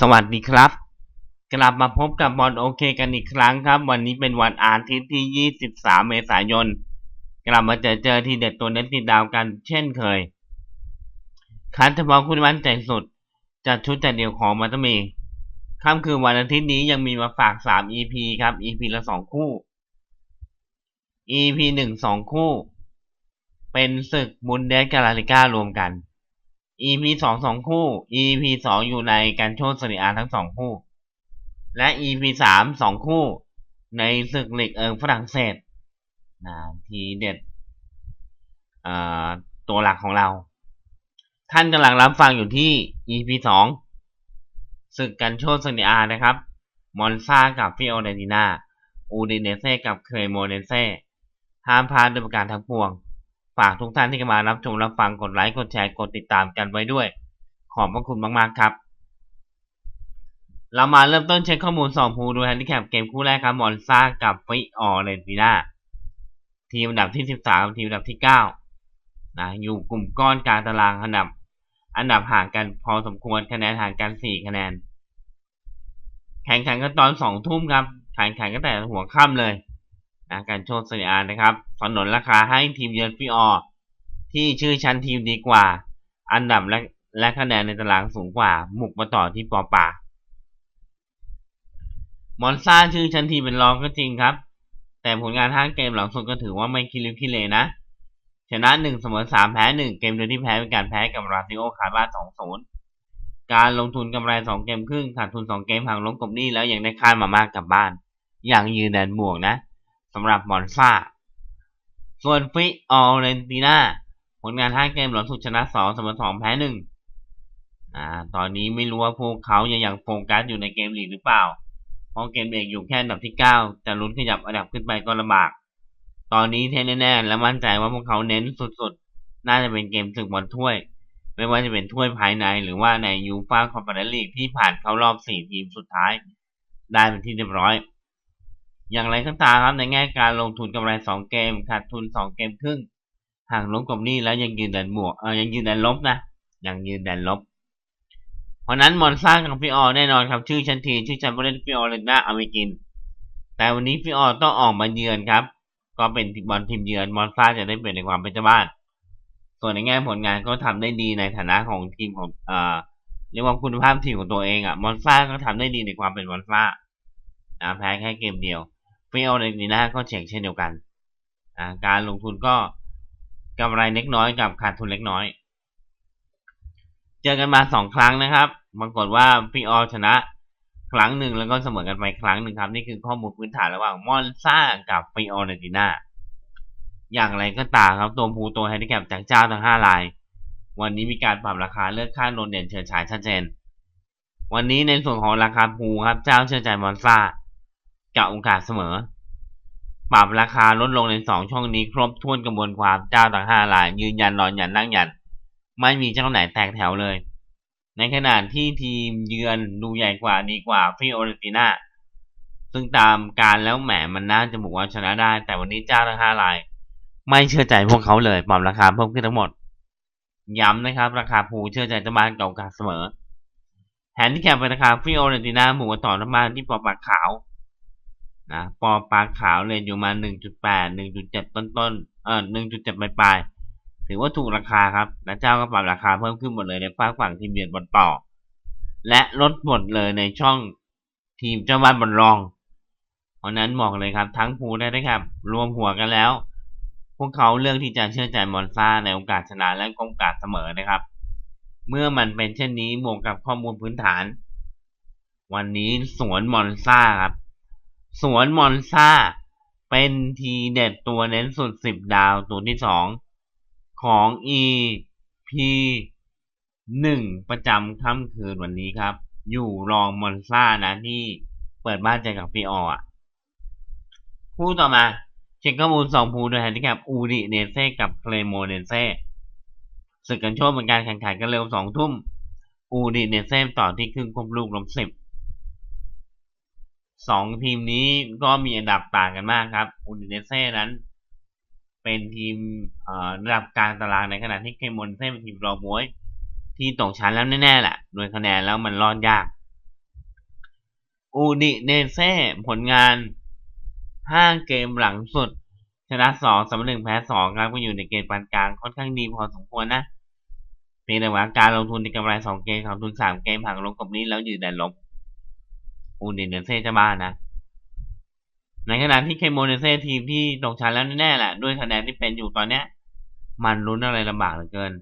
สวัสดีครับ กลับมาพบกับบอลโอเคกันอีกครั้งครับ วันนี้เป็นวันอาทิตย์ที่ 23 เมษายน กลับมาเจอเจอที่เด็ดตัวเน็ตติดดาวกันเช่นเคย คันเฉพาะคุณมั่นใจสุด จัดชุดแต่เดียวของมันต้องมีค่ำคืนวันอาทิตย์นี้ยังมีมาฝาก 3 EP ครับ EP ละ 2 คู่ EP 1 2 คู่ เป็นศึกบุนเดสกาลาลิก้ารวมกัน EP สองสองคู่ EP สองอยู่ในการโชว์สริอาทั้งสองคู่ และ EP สามสองคู่ ในศึกลีกเอิงฝรั่งเศสนะทีเด็ดตัวหลักของเรา ท่านกำลังรับฟังอยู่ที่ EP สองศึกกันโชว์สริอานะครับ มอนซากับฟิโอเดตินาอูดิเนเซ่กับเครโมเนเซ่ห้ามพลาดด้วยประการทั้งปวงากทุกท่านที่เข้ามารับชมรับฟังกดไลค์กดแชร์กดติดตามกันไว้ด้วย ขอบพระคุณมากๆครับ เรามาเริ่มต้นเช็คข้อมูลสองภูดูแฮนดิแคปเกมคู่แรกครับมอนซ่ากับฟิออเรนติน่าทีมอันดับที่ 13 ทีมอันดับที่9นะอยู่กลุ่มก้อนกลางตารางอันดับ อันดับห่างกันพอสมควรคะแนนห่างกัน 4 คะแนน แข่งขันกันตอน2ทุ่มครับแข่งขันกันแต่หัวค่ำเลย นะการโชว์สริอานะครับสนนราคาให้ทีมเยือนฟิออที่ชื่อชั้นทีมดีกว่า อันดับและและคะแนนในตารางสูงกว่า หมุกมาต่อที่ปอป่ามอนซาชื่อชั้นทีเป็นรองก็จริงครับ แต่ผลงานห้าเกมหลังสุดก็ถือว่าไม่คิลิวคิเลนะ ชนะหนึ่งเสมอสามแพ้หนึ่งเกมโดยที่แพ้เป็นการแพ้กับราซิโอคาร์บาสองศูนย์การลงทุนกำไรสองเกมครึ่งขาดทุนสองเกมห่างล้มกบหนี้แล้วยังได้ค่ามามากกลับบ้าน อย่างยืนแดนบวกนะ สำหรับมอนซ่า ส่วนฟิออเรนติน่าผลงาน 5 เกมหลังสุดชนะ2เสมอ2แพ้1อ่า ตอนนี้ไม่รู้ว่าพวกเขายังยังโฟกัสอยู่ในเกมลีกหรือเปล่า เพราะเกมเอกอยู่แค่อันดับที่ 9 จะลุ้นขยับอันดับขึ้นไปก็ลำบาก ตอนนี้เทแน่ๆและมั่นใจว่าพวกเขาเน้นสุดๆ น่าจะเป็นเกมศึกบอลถ้วย ไม่ว่าจะเป็นถ้วยภายในหรือว่าในยูฟ่าคอนเฟอเรนซ์ลีกที่ผ่านเข้ารอบ 4 ทีมสุดท้าย ได้เป็นที่เรียบร้อย อย่างไรก็ตามครับในแง่การลงทุนกำไร 2 เกมขาดทุน 2 เกมครึ่งหากล้มกับนี้แล้วยังยืนแดนบวกเออยังยืนแดนลบนะยังยืนแดนลบ เพราะนั้นมอนซ่ากับพี่ออแน่นอนครับ ชื่อชันทีชื่อชันผู้เล่นพี่ออเลน่าอเมริกินแต่วันนี้พี่ออต้องออกมาเยือนครับ ก็เป็นบอลทีมเยือนมอนซ่าจะได้เปลี่ยนในความเป็นเจ้าบ้าน ส่วนในแง่ผลงานก็ทำได้ดีในฐานะของทีมของเอ่อเรียกว่าคุณภาพทีมของตัวเองอะ่ะมอนซ่าก็ทำได้ดีในความเป็นมอนซ่าอ่าแพ้แค่เกมเดียว ฟิโอเรนีน่าก็เฉียงเช่นเดียวกันการลงทุนก็กำไรเล็กน้อยกับขาดทุนเล็กน้อย เจอกันมาสองครั้งนะครับปรากฏว่าฟิออชนะ ครั้งหนึ่งแล้วก็เสมอกันไปครั้งหนึ่งครับ นี่คือข้อมูลพื้นฐานระหว่างมอนซ่ากับฟิออเรติน่าอย่างไรก็ตามครับตัวภูตัวแฮนดิแคปจากเจ้าทั้งห้าราย วันนี้มีการปรับราคาเลือกค่าโดนเด่นเฉิดฉายชัดเจน วันนี้ในส่วนของราคาภูครับเจ้าเชื่อใจมอนซ่า กับโอกาสเสมอ ปรับราคาลดลงในสองช่องนี้ครบถ้วนกระบวนความเจ้าต่างห้าราย ยืนยันนอนยันนั่งยัน ไม่มีเจ้าไหนแตกแถวเลย ในขณะที่ทีมเยือนดูใหญ่กว่าดีกว่าฟิโอเรติน่าซึ่งตามการแล้วแหมมันน่าจะบุกว่าชนะได้ แต่วันนี้เจ้าทั้งห้าราย ไม่เชื่อใจพวกเขาเลยปรับราคาเพิ่มขึ้นทั้งหมด ย้ำนะครับ ราคาผูเชื่อใจเจ้าบ้านเก่ากาเสมอแผนที่แคปเป็นราคาฟิโอเรติน่าหมูต่อน้ำมันที่ปอปากขาว นะปอปลาขาวเลยอยู่มา 1.8 1.7 ต้นต้นเอ่อ1.7ปลายปลายถือว่าถูกราคาครับ และเจ้าก็ปรับราคาเพิ่มขึ้นหมดเลยในฝั่งฝั่งทีมเยือนบอลต่อ และลดหมดเลยในช่องทีมเจ้าบ้านบอลรอง เพราะนั้นบอกเลยครับ ทั้งภูได้นะครับ รวมหัวกันแล้ว พวกเขาเลือกที่จะเชื่อใจมอนซ่าในโอกาสชนะและโอกาสเสมอนะครับ เมื่อมันเป็นเช่นนี้บวกกับข้อมูลพื้นฐาน วันนี้สวนมอนซ่าครับ สวนมอนซาเป็นทีเด็ดตัวเน้นสุดสิบดาวตัวที่สองของ EP หนึ่งประจำค่ำคืนวันนี้ครับ อยู่รองมอนซานะที่เปิดบ้านใจกับพีออะคู่ต่อมา เช็คข้อมูลสองภูโดยแฮนดิแคปอูดิเนเซ่กับเคลโมเนเซ่ศึกกันโชว์เป็นการแข่งขันกันเร็วสองทุ่มอูดิเนเซ่ต่อที่ครึ่งครบลูกลบสิบ สองทีมนี้ก็มีอันดับต่างกันมากครับอูดิเนเซ่นั้น เป็นทีมระดับกลางตารางในขณะที่เคมอนเซ่เป็นทีมรองมวยที่ตกชั้นแล้วแน่ๆแหละโดยคะแนนแล้วมันรอดยากอูดิเนเซ่ผลงาน5เกมหลังสุด ชนะ2เสมอ1แพ้2ครับก็อยู่ในเกณฑ์ปานกลางค่อนข้างดีพอสมควรนะเพียงแต่ว่าการลงทุนในกำไร2เกมขาดทุน3เกมหักลบกับนี้แล้วอยู่แดนลบ อูดิเนเซ่จะบ้านะ ในขณะที่เคโมเนเซ่ทีมที่ตกชั้นแล้วแน่ๆแหละด้วยคะแนนที่เป็นอยู่ตอนเนี้ย มันลุ้นอะไรลำบากเหลือเกิน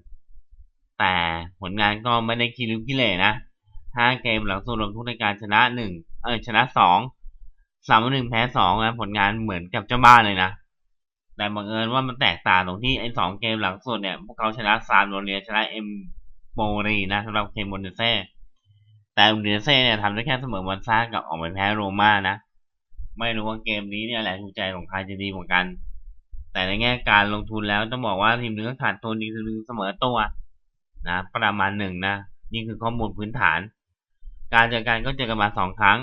แต่ผลงานก็ไม่ได้คิริวกิเลนะห้าเกมหลังสุดรวมทุกรายการชนะหนึ่งเออชนะสองสามหนึ่งแพ้สองนะผลงานเหมือนกับเจ้าบ้านเลยนะ แต่บังเอิญว่ามันแตกต่างตรงที่ไอ้สองเกมหลังสุดเนี่ย พวกเขาชนะซานโรเลียชนะเอ็มโมรีนะสำหรับเคมโมเนเซ่ แต่อูดิเนเซ่เนี่ยทำได้แค่เสมอวันซ่ากับออกไปแพ้โรม่านะ ไม่รู้ว่าเกมนี้เนี่ยแหละถูกใจของใครจะดีกว่ากัน แต่ในแง่การลงทุนแล้วต้องบอกว่าทีมนึงก็ขาดทุนทีมนึงเสมอตัวนะประมาณหนึ่งนะนี่คือข้อมูลพื้นฐาน การเจอกันก็เจอกันมาสองครั้ง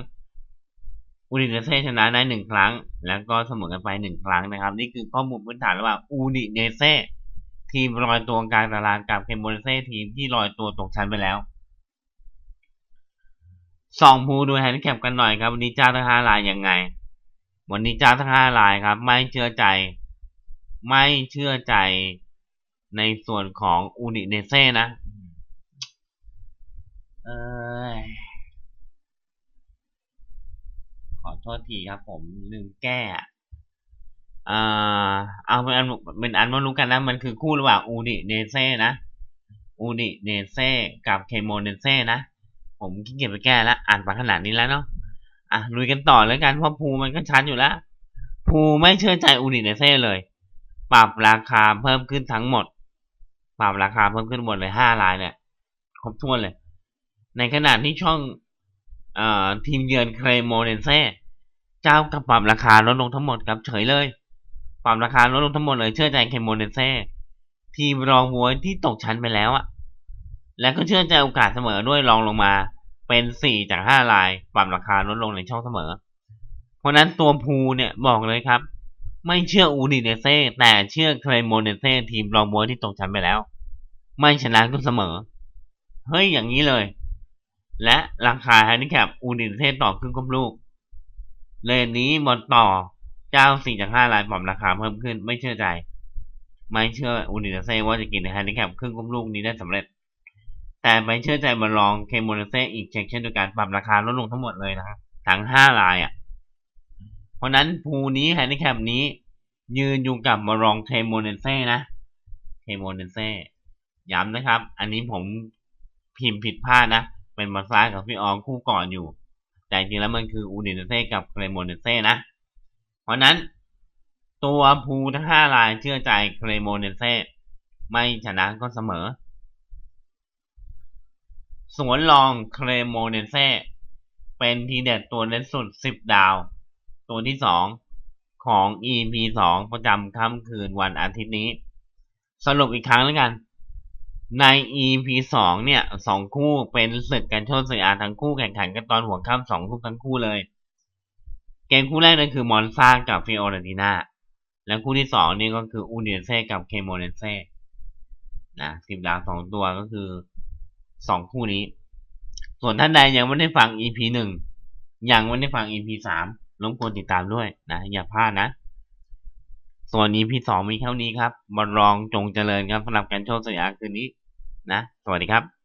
อูดิเนเซ่ชนะได้หนึ่งครั้ง แล้วก็เสมอกันไปหนึ่งครั้งนะครับ นี่คือข้อมูลพื้นฐานระหว่างอูดิเนเซ่ทีมลอยตัวกลางตารางกับเคมโบเนเซ่ทีมที่ลอยตัวตกชั้นไปแล้ว สองภูดูแฮนด์แคปกันหน่อยครับ วันนี้จ้าทั้งห้ารายยังไง วันนี้จ้าทั้งห้ารายครับ ไม่เชื่อใจ ไม่เชื่อใจในส่วนของอูนิเนเซ่นะเออขอโทษทีครับ ผมลืมแก้อะอ่าเอาเป็นอันเป็นอันว่ารู้กันนะมันคือคู่ระหว่างอูนิเนเซ่นะอูนิเนเซ่กับเคโมเนเซ่นะ ผมขี้เกียจไปแก้แล้วอ่านมาขนาดนี้แล้วเนาะอะลุยกันต่อแล้วกันเพราะภูมันก็ชัดอยู่แล้วภูไม่เชื่อใจอูนิเนเซ่เลย ปรับราคาเพิ่มขึ้นทั้งหมด ปรับราคาเพิ่มขึ้นหมดเลยห้ารายเนี่ยครบถ้วนเลย ในขณะที่ช่องเอ่อทีมเยือนเครโมเนเซ่เจ้ากับปรับราคาลดลงทั้งหมดครับเฉยเลย ปรับราคาลดลงทั้งหมดเลยเชื่อใจเครโมเนเซ่ทีมรองวัวที่ตกชั้นไปแล้วอะ แล้วก็เชื่อใจโอกาสเสมอด้วยรองลงมา เป็นสี่จากห้าราย ปรับราคาลดลงในช่องเสมอ เพราะนั้นตัวภูเนี่ยบอกเลยครับ ไม่เชื่ออูดิเนเซ่แต่เชื่อเครโมเนเซ่ทีมรองบัวที่ตกชั้นไปแล้ว ไม่ชนะก็เสมอ เฮ้ยอย่างนี้เลย และราคาแฮนดิแคปอูดิเนเซ่ต่อครึ่งกบลูกเลนนี้บอลต่อเจ้าสี่จากห้ารายปรับราคาเพิ่มขึ้นไม่เชื่อใจ ไม่เชื่ออูดิเนเซ่ว่าจะกินแฮนดิแคปครึ่งกบลูกนี้ได้สำเร็จ แต่ไปเชื่อใจบอลลองเคโมเนเซอีกเช็คเช่นเดียวกันปรับราคาลดลงทั้งหมดเลยนะครับทั้งห้ารายอะ เพราะนั้นภูนี้แฮนดิแคปนี้ ยืนอยู่กับมารองเทโมเนเซ่นะเทโมเนเซ่ย้ำนะครับ อันนี้ผมพิมพ์ผิดพลาดนะ เป็นมาซ้ากับพี่อองคู่ก่อนอยู่ แต่จริงแล้วมันคืออูดิเนเซ่กับเทโมเนเซ่นะ เพราะนั้นตัวภูทั้งห้ารายเชื่อใจเครโมเนเซ่ไม่ชนะก็เสมอ สวนรองเครโมเนเซ่เป็นทีเด็ดตัวเล็ดสุด 10 ดาว ตัวที่สองของ EP 2 ประจำค่ำคืนวันอาทิตย์นี้ สรุปอีกครั้งแล้วกัน ใน EP 2 เนี่ยสองคู่เป็นศึกกันโชดเสียอาทั้งคู่แข่งขันกันตอนหัวค่ำสองทุ่ทั้งคู่เลย เกมคู่แรกนั่นคือมอนซากับฟิโอเรนติน่าและคู่ที่สองนี่ก็คืออูเนเซ่กับเคโมเนเซ่นะสิบดาวสองตัวก็คือ สองคู่นี้ ส่วนท่านใดยังไม่ได้ฟัง EP หนึ่งยังไม่ได้ฟัง EP สามรบกวนติดตามด้วยนะอย่าพลาดนะ ส่วน EP สองมีเท่านี้ครับบอลรองจงเจริญครับสำหรับการโชว์สยามคืนนี้นะ สวัสดีครับ